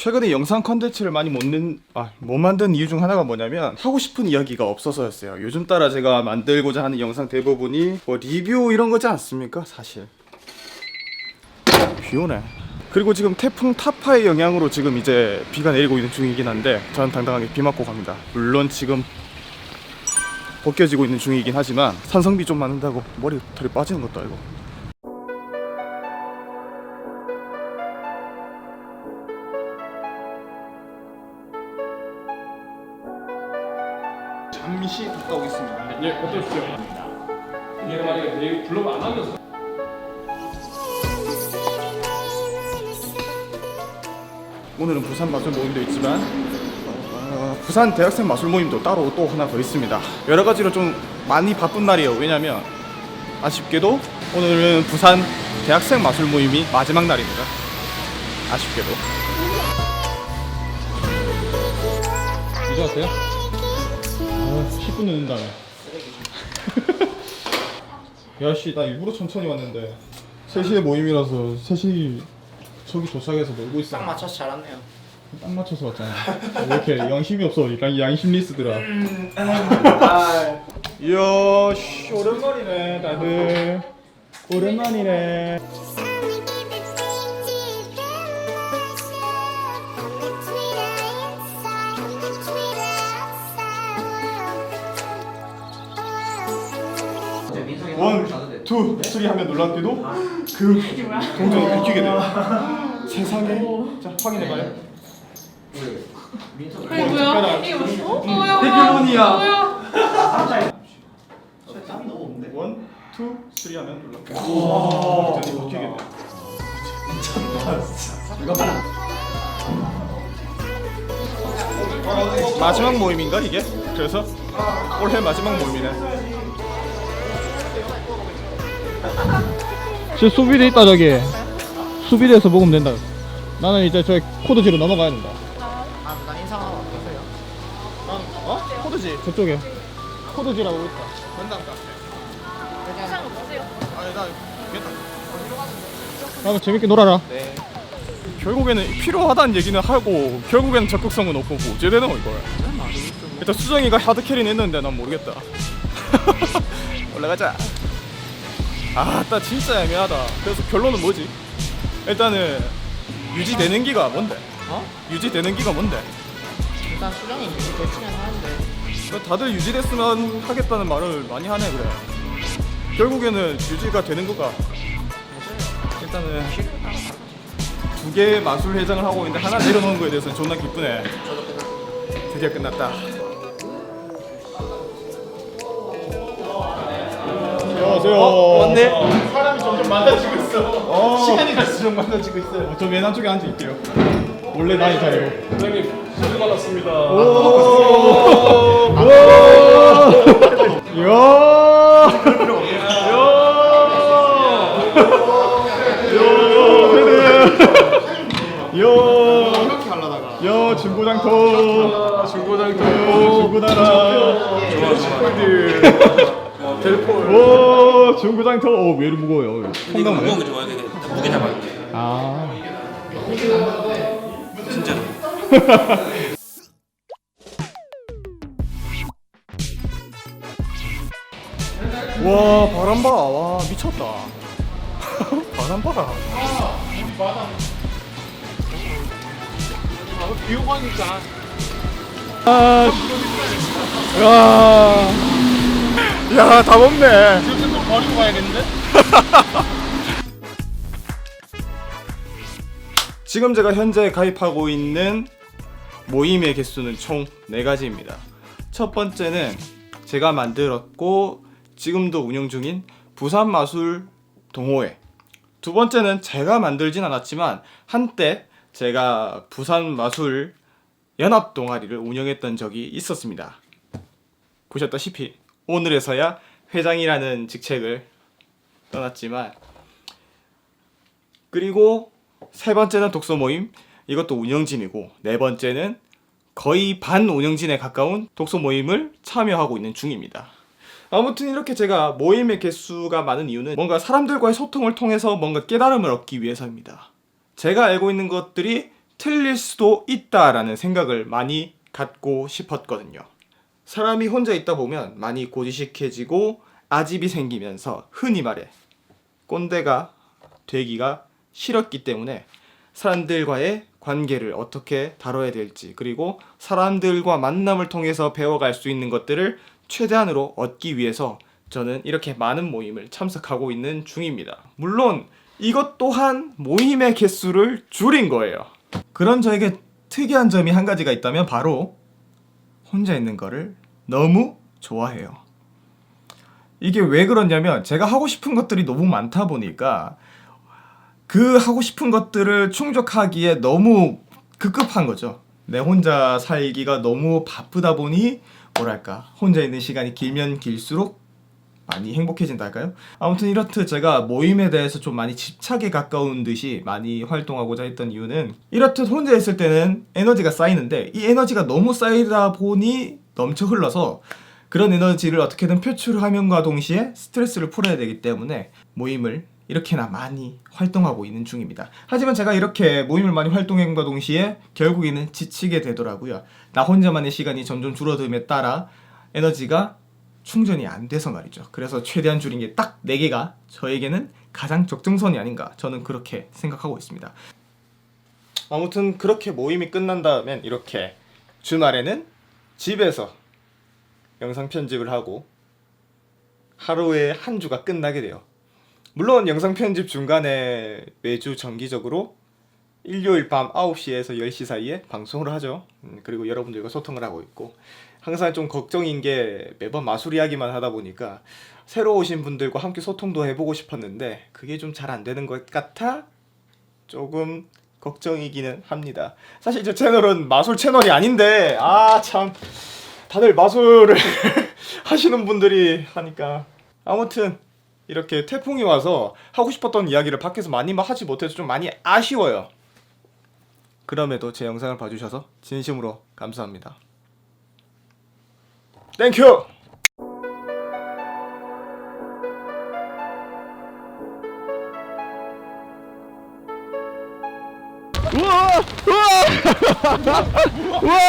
최근에 영상 컨텐츠를 많이 못, 는, 아, 못 만든 이유 중 하나가 뭐냐면 하고 싶은 이야기가 없어서였어요. 요즘 따라 제가 만들고자 하는 영상 대부분이 뭐 리뷰 이런 거지 않습니까? 사실. 비 오네. 그리고 지금 태풍 타파의 영향으로 지금 이제 비가 내리고 있는 중이긴 한데 저는 당당하게 비 맞고 갑니다. 물론 지금 벗겨지고 있는 중이긴 하지만 산성비 좀 맞는다고 머리털이 빠지는 것도 아니고 잠시 갔다 오겠습니다. 예, 어떠십시오? 얘가 만약에 내일 블로그 안 하면서 오늘은 부산 마술 모임도 있지만 어, 부산 대학생 마술 모임도 따로 또 하나 더 있습니다. 여러 가지로 좀 많이 바쁜 날이에요. 왜냐면 아쉽게도 오늘은 부산 대학생 마술 모임이 마지막 날입니다. 아쉽게도. 이제 왔어요? 아, 10분 늦는다며. 야씨 나 일부러 천천히 왔는데 3시에 모임이라서 3시 저기 도착해서 놀고 있어. 딱 맞춰서 잘 왔네요. 딱 맞춰서 왔잖아. 왜 이렇게 양심이 없어? 양, 양심 리스들아. 이야, 씨, 오랜만이네, 다들. 오랜만이네. 원, 투, 쓰리 하면 놀랍게도 그 동전을 긁히게 돼. 세상에. 자, 확인해봐요. 이게 뭐야? 이게 뭐야? 어? 뭐야? 대표분이야. 뭐야? 원, 투, 쓰리 하면 놀랍게. 동전이 긁히게 돼. 마지막 모임인가 이게? 그래서 올해 마지막 모임이네. 저 수비대 있다 저기 수비대에서 먹으면 된다 나는 이제 저 코드지로 넘어가야 된다 아, 난 인상하고 어떠세요? 어? 코드지. 저쪽에 코드지라고 있다 건담 카페. 아니 나 괜찮다. 그러면 재밌게 놀아라 네. 결국에는 필요하다는 얘기는 하고 결국에는 적극성은 없고 뭐 어째 되는 거 이걸. 일단 수정이가 하드 캐리는 했는데 난 모르겠다. 올라가자. 아, 나 진짜 애매하다. 그래서 결론은 뭐지? 일단은 유지되는 기가 뭔데? 어? 유지되는 기가 뭔데? 일단 수정이 유지 됐으면 하는데 다들 유지됐으면 하겠다는 말을 많이 하네 그래. 결국에는 유지가 되는 거가 일단은 두 개의 마술 회장을 하고 있는데 하나 내려놓은 거에 대해서는 존나 기쁘네. 드디어 끝났다. 안녕하세요. 왔네. 사람이 점점 많아지고 있어. 시간이 갈수록 많아지고 있어요. 저맨 한쪽에 앉아 있게요. 원래 나이 자리로. 선생님 수고 받았습니다 야, 중고장터. 중고장터. 중고나라. 좋아, 좋아. 델폴. 오, 중고장터. 오, 왜 이렇게 무거워요? 이거 무거운 거 좋아해. 그냥 무게 잡아요. 아 진짜로. 와, 바람 봐. 와, 미쳤다. 바람 봐라. 아, 야, 야, 다 먹네. 지금 또 버리고 가야겠는데? 지금 제가 현재 가입하고 있는 모임의 개수는 총 4가지입니다. 첫 번째는 제가 만들었고 지금도 운영 중인 부산 마술 동호회. 두 번째는 제가 만들진 않았지만 한때 제가 부산 마술 연합 동아리를 운영했던 적이 있었습니다. 보셨다시피 오늘에서야 회장이라는 직책을 떠났지만 그리고 세 번째는 독서 모임 이것도 운영진이고 네 번째는 거의 반 운영진에 가까운 독서 모임을 참여하고 있는 중입니다. 아무튼 이렇게 제가 모임의 개수가 많은 이유는 뭔가 사람들과의 소통을 통해서 뭔가 깨달음을 얻기 위해서입니다. 제가 알고 있는 것들이 틀릴 수도 있다라는 생각을 많이 갖고 싶었거든요. 사람이 혼자 있다 보면 많이 고지식해지고 아집이 생기면서 흔히 말해 꼰대가 되기가 싫었기 때문에 사람들과의 관계를 어떻게 다뤄야 될지 그리고 사람들과 만남을 통해서 배워갈 수 있는 것들을 최대한으로 얻기 위해서 저는 이렇게 많은 모임을 참석하고 있는 중입니다. 물론 이것 또한 모임의 개수를 줄인 거예요. 그런 저에게 특이한 점이 한 가지가 있다면 바로 혼자 있는 거를 너무 좋아해요. 이게 왜 그러냐면 제가 하고 싶은 것들이 너무 많다 보니까 그 하고 싶은 것들을 충족하기에 너무 급급한 거죠. 내 혼자 살기가 너무 바쁘다 보니 뭐랄까 혼자 있는 시간이 길면 길수록 많이 행복해진다 할까요? 아무튼 이렇듯 제가 모임에 대해서 좀 많이 집착에 가까운 듯이 많이 활동하고자 했던 이유는 이렇듯 혼자 있을 때는 에너지가 쌓이는데 이 에너지가 너무 쌓이다 보니 넘쳐 흘러서 그런 에너지를 어떻게든 표출하면과 동시에 스트레스를 풀어야 되기 때문에 모임을 이렇게나 많이 활동하고 있는 중입니다. 하지만 제가 이렇게 모임을 많이 활동함과 동시에 결국에는 지치게 되더라고요. 나 혼자만의 시간이 점점 줄어듦에 따라 에너지가 충전이 안 돼서 말이죠. 그래서 최대한 줄인 게 딱 4개가 저에게는 가장 적정선이 아닌가 저는 그렇게 생각하고 있습니다. 아무튼 그렇게 모임이 끝난 다음엔 이렇게 주말에는 집에서 영상 편집을 하고 하루에 한 주가 끝나게 돼요. 물론 영상 편집 중간에 매주 정기적으로 일요일 밤 9시에서 10시 사이에 방송을 하죠. 음, 그리고 여러분들과 소통을 하고 있고 항상 좀 걱정인 게 매번 마술 이야기만 하다 보니까 새로 오신 분들과 함께 소통도 해보고 싶었는데 그게 좀 잘 안 되는 것 같아 조금 걱정이기는 합니다. 사실 제 채널은 마술 채널이 아닌데 아 참 다들 마술을 하시는 분들이 하니까 아무튼 이렇게 태풍이 와서 하고 싶었던 이야기를 밖에서 많이 막 하지 못해서 좀 많이 아쉬워요. 그럼에도 제 영상을 봐주셔서 진심으로 감사합니다. 땡큐! 우와! 우와! 우와!